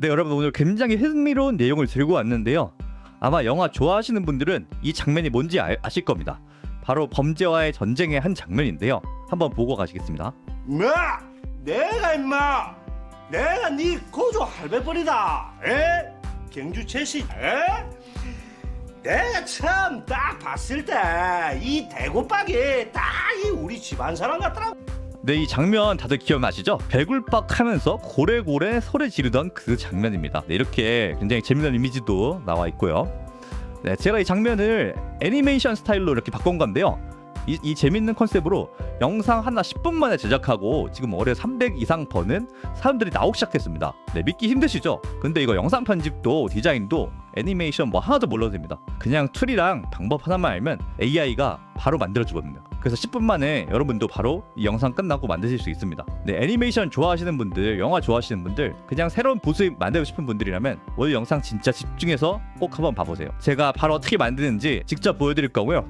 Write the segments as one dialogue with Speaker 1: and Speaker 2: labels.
Speaker 1: 네 여러분 오늘 굉장히 흥미로운 내용을 들고 왔는데요. 아마 영화 좋아하시는 분들은 이 장면이 뭔지 아, 아실 겁니다. 바로 범죄와의 전쟁의 한 장면인데요. 한번 보고 가시겠습니다.
Speaker 2: 뭐? 내가 임마 내가 네 고조 할배벌이다 에? 경주 최씨 에? 내가 처음 딱 봤을 때 이 대구박이 딱 이 우리 집안 사람 같더라
Speaker 1: 네, 이 장면 다들 기억나시죠? 배굴박 하면서 고래고래 소리 지르던 그 장면입니다. 네, 이렇게 굉장히 재밌는 이미지도 나와 있고요. 네, 제가 이 장면을 애니메이션 스타일로 이렇게 바꾼 건데요. 이, 이 재밌는 컨셉으로 영상 하나 10분 만에 제작하고 지금 월에 300 이상 버는 사람들이 나오기 시작했습니다. 네, 믿기 힘드시죠? 근데 이거 영상 편집도 디자인도 애니메이션 뭐 하나도 몰라도 됩니다. 그냥 툴이랑 방법 하나만 알면 AI가 바로 만들어주거든요. 그래서 10분 만에 여러분도 바로 이 영상 끝나고 만드실 수 있습니다. 네, 애니메이션 좋아하시는 분들, 영화 좋아하시는 분들, 그냥 새로운 보수 만들고 싶은 분들이라면 오늘 영상 진짜 집중해서 꼭 한번 봐보세요. 제가 바로 어떻게 만드는지 직접 보여드릴 거고요.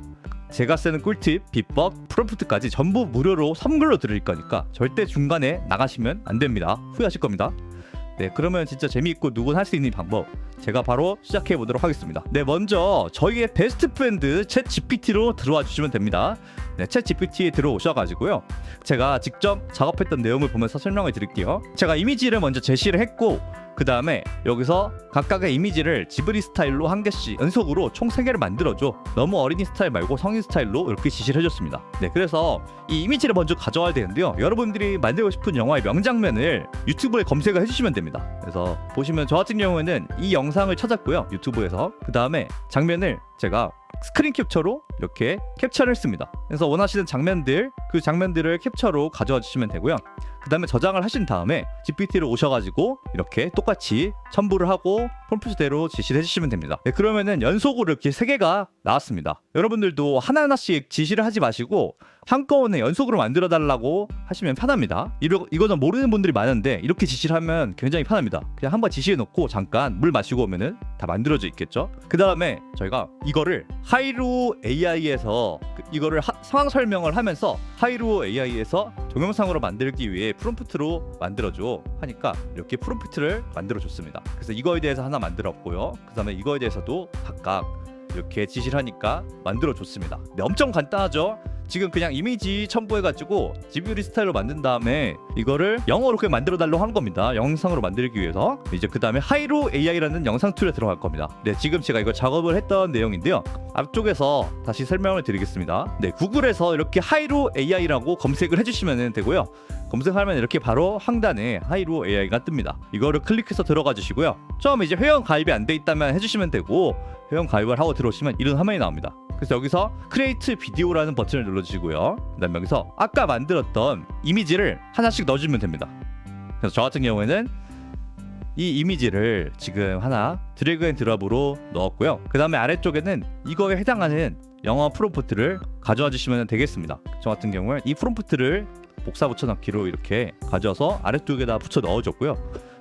Speaker 1: 제가 쓰는 꿀팁, 비법, 프롬프트까지 전부 무료로 선물로 드릴 거니까 절대 중간에 나가시면 안 됩니다. 후회하실 겁니다. 네, 그러면 진짜 재미있고 누구나 할수 있는 방법 제가 바로 시작해 보도록 하겠습니다. 네, 먼저 저희의 베스트 프렌드 챗 GPT로 들어와 주시면 됩니다. 네, 챗 GPT에 들어오셔가지고요. 제가 직접 작업했던 내용을 보면서 설명을 드릴게요. 제가 이미지를 먼저 제시를 했고 그 다음에 여기서 각각의 이미지를 지브리 스타일로 한 개씩 연속으로 총 3개를 만들어줘. 너무 어린이 스타일 말고 성인 스타일로 이렇게 지시를 해줬습니다. 네 그래서 이 이미지를 먼저 가져와야 되는데요. 여러분들이 만들고 싶은 영화의 명장면을 유튜브에 검색을 해주시면 됩니다. 그래서 보시면 저 같은 경우에는 이 영상을 찾았고요. 유튜브에서. 그 다음에 장면을 제가 스크린 캡처로 이렇게 캡처를 했습니다 그래서 원하시는 장면들 그 장면들을 캡처로 가져와 주시면 되고요 그 다음에 저장을 하신 다음에 GPT로 오셔가지고 이렇게 똑같이 첨부를 하고 펌프대로 지시를 해주시면 됩니다. 네, 그러면은 연속으로 이렇게 세 개가 나왔습니다. 여러분들도 하나하나씩 지시를 하지 마시고 한꺼번에 연속으로 만들어 달라고 하시면 편합니다. 이러, 이거는 모르는 분들이 많은데 이렇게 지시를 하면 굉장히 편합니다. 그냥 한번 지시해 놓고 잠깐 물 마시고 오면은 다 만들어져 있겠죠. 그 다음에 저희가 이거를 하이루 AI에서 이거를 하- 상황 설명을 하면서 하이루 AI에서 동영상으로 만들기 위해 프롬프트로 만들어줘 하니까 이렇게 프롬프트를 만들어 줬습니다. 그래서 이거에 대해서 하나 만들었고요. 그 다음에 이거에 대해서도 각각 이렇게 지시를 하니까 만들어 줬습니다. 네, 엄청 간단하죠. 지금 그냥 이미지 첨부해가지고 지뷰리 스타일로 만든 다음에 이거를 영어로 그냥 만들어 달라고 한 겁니다. 영상으로 만들기 위해서 이제 그 다음에 하이로 AI라는 영상 툴에 들어갈 겁니다. 네, 지금 제가 이거 작업을 했던 내용인데요. 앞쪽에서 다시 설명을 드리겠습니다. 네, 구글에서 이렇게 하이로 AI라고 검색을 해주시면 되고요. 검색하면 이렇게 바로 하단에 하이로 AI가 뜹니다. 이거를 클릭해서 들어가 주시고요. 처음 이제 회원 가입이 안 돼 있다면 해주시면 되고 회원 가입을 하고 들어오시면 이런 화면이 나옵니다. 그래서 여기서 크리에이트 비디오라는 버튼을 눌러주시고요. 그다음에 여기서 아까 만들었던 이미지를 하나씩 넣어주면 됩니다. 그래서 저 같은 경우에는 이 이미지를 지금 하나 드래그 앤 드랍으로 넣었고요. 그 다음에 아래쪽에는 이거에 해당하는 영어 프롬프트를 가져와 주시면 되겠습니다. 저 같은 경우에 이 프롬프트를 복사 붙여넣기로 이렇게 가져와서 아래쪽에다 붙여 넣어줬고요.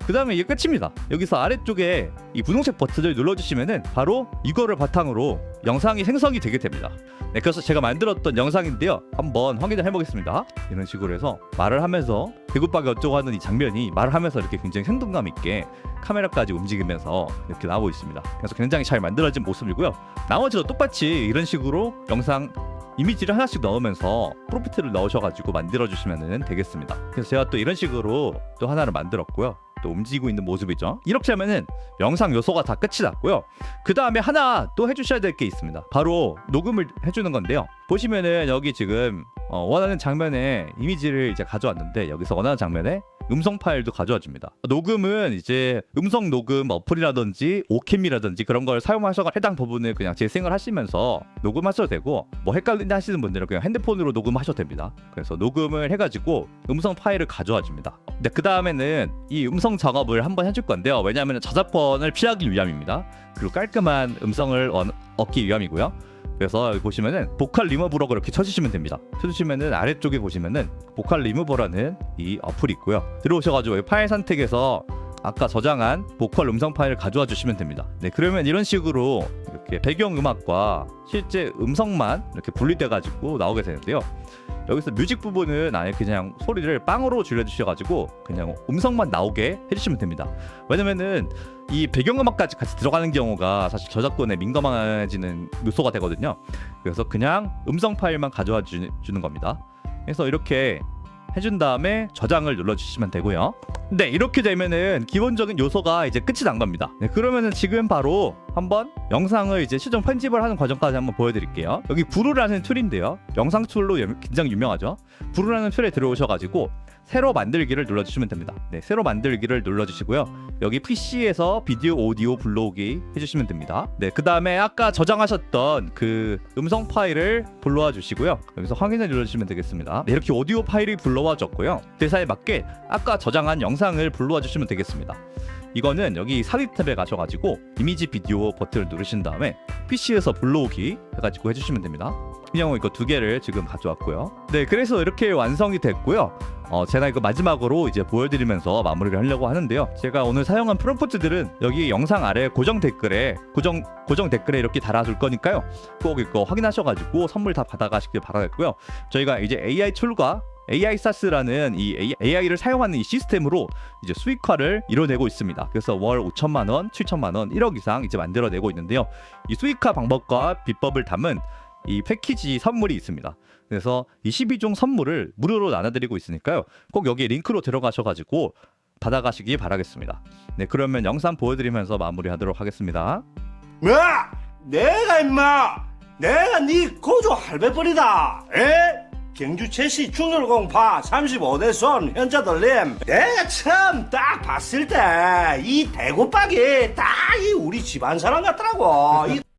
Speaker 1: 그 다음에 이게 끝입니다. 여기서 아래쪽에 이 분홍색 버튼을 눌러주시면은 바로 이거를 바탕으로 영상이 생성이 되게 됩니다. 네, 그래서 제가 만들었던 영상인데요. 한번 확인을 해보겠습니다. 이런 식으로 해서 말을 하면서 배고파게 어쩌고 하는 이 장면이 말을 하면서 이렇게 굉장히 생동감 있게 카메라까지 움직이면서 이렇게 나오고 있습니다. 그래서 굉장히 잘 만들어진 모습이고요. 나머지도 똑같이 이런 식으로 영상 이미지를 하나씩 넣으면서 프로피트를 넣으셔가지고 만들어주시면 되겠습니다. 그래서 제가 또 이런 식으로 또 하나를 만들었고요. 또 움직이고 있는 모습이죠. 이렇게 하면은 영상 요소가 다 끝이 났고요. 그 다음에 하나 또 해주셔야 될 게 있습니다. 바로 녹음을 해주는 건데요. 보시면은 여기 지금 어, 원하는 장면에 이미지를 이제 가져왔는데 여기서 원하는 장면에 음성 파일도 가져와 줍니다. 녹음은 이제 음성 녹음 어플이라든지 오캠이라든지 그런 걸 사용하셔가 해당 부분을 그냥 재생을 하시면서 녹음하셔도 되고 뭐 헷갈린다 하시는 분들은 그냥 핸드폰으로 녹음하셔도 됩니다. 그래서 녹음을 해가지고 음성 파일을 가져와 줍니다. 근데 그 다음에는 이 음성 작업을 한번 해줄 건데요. 왜냐하면 저작권을 피하기 위함입니다. 그리고 깔끔한 음성을 얻- 얻기 위함이고요. 그래서 여기 보시면은 보컬 리무버라고 이렇게 쳐주시면 됩니다. 쳐주시면은 아래쪽에 보시면은 보컬 리무버라는 이 어플이 있고요. 들어오셔가지고 파일 선택에서 아까 저장한 보컬 음성 파일을 가져와 주시면 됩니다. 네, 그러면 이런 식으로 이렇게 배경 음악과 실제 음성만 이렇게 분리돼 가지고 나오게 되는데요. 여기서 뮤직 부분은 아예 그냥 소리를 빵으로 줄여주셔가지고 그냥 음성만 나오게 해주시면 됩니다. 왜냐면은 이 배경음악까지 같이 들어가는 경우가 사실 저작권에 민감해지는 요소가 되거든요. 그래서 그냥 음성 파일만 가져와 주, 주는 겁니다. 그래서 이렇게 해준 다음에 저장을 눌러주시면 되고요. 네 이렇게 되면은 기본적인 요소가 이제 끝이 난 겁니다. 네, 그러면은 지금 바로 한번 영상을 이제 최종 편집을 하는 과정까지 한번 보여드릴게요. 여기 부루라는 툴인데요. 영상 툴로 유- 굉장히 유명하죠. 부루라는 툴에 들어오셔가지고 새로 만들기를 눌러주시면 됩니다. 네, 새로 만들기를 눌러주시고요. 여기 PC에서 비디오 오디오 불러오기 해주시면 됩니다. 네, 그 다음에 아까 저장하셨던 그 음성 파일을 불러와 주시고요. 여기서 확인을 눌러주시면 되겠습니다. 네, 이렇게 오디오 파일이 불러와졌고요. 대사에 맞게 아까 저장한 영상을 불러와 주시면 되겠습니다. 이거는 여기 삽입 탭에 가셔가지고 이미지 비디오 버튼을 누르신 다음에 PC에서 불러오기 해가지고 해주시면 됩니다. 그냥 이거 두 개를 지금 가져왔고요. 네, 그래서 이렇게 완성이 됐고요. 어, 제가 이거 마지막으로 이제 보여드리면서 마무리를 하려고 하는데요. 제가 오늘 사용한 프롬프트들은 여기 영상 아래 고정 댓글에 고정 고정 댓글에 이렇게 달아둘 거니까요. 꼭 이거 확인하셔가지고 선물 다 받아가시길 바라겠고요. 저희가 이제 AI 툴과 AI 사스라는 이 AI를 사용하는 이 시스템으로 이제 수익화를 이뤄내고 있습니다. 그래서 월 5천만 원, 7천만 원, 1억 이상 이제 만들어내고 있는데요. 이 수익화 방법과 비법을 담은 이 패키지 선물이 있습니다. 그래서 이 12종 선물을 무료로 나눠드리고 있으니까요. 꼭 여기 링크로 들어가셔가지고 받아가시기 바라겠습니다. 네, 그러면 영상 보여드리면서 마무리하도록 하겠습니다.
Speaker 2: 뭐? 내가 임마 내가 네 고조 할배벌이다 에? 경주 최씨 충돌공파 35대 손 현자 돌림 내가 처음 딱 봤을 때 이 대구박이 딱 이 우리 집안 사람 같더라고 이